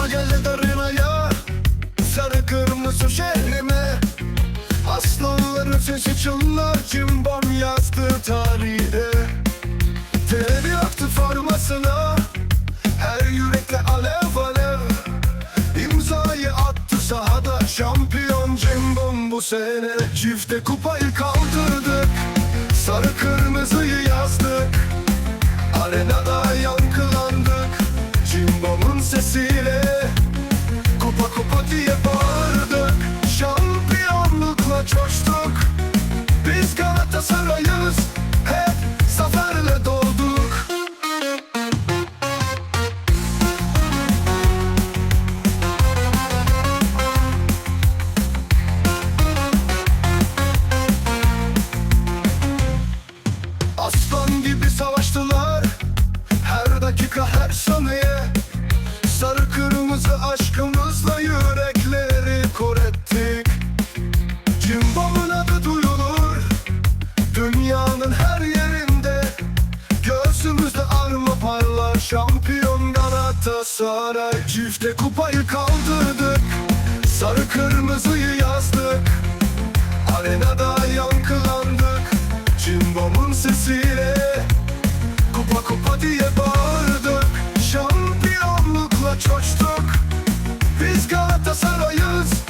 Unutma gel darınaya. Sarı kırmızı şehrime. Aslanların sesi çınlar. Cimbom yazdı tarihte Teleri yaktı formasına. Her yürekle alev alev. İmzayı attı sahada Şampiyon Cimbom bu sene. Çifte kupayı kaldırdık. Sarı kırmızıyı yazdık. Arenada yankılandık. Cimbom'un sesiyle Galatasaray'ız Hep zaferle dolduk. Aslan gibi savaştılar. Her dakika her saniye Şampiyon Galatasaray Çifte kupayı kaldırdık. Sarı kırmızıyı yazdık Arenada yankılandık. Cimbom'un sesiyle Kupa kupa diye bağırdık. Şampiyonlukla coştuk. Biz Galatasaray'ız.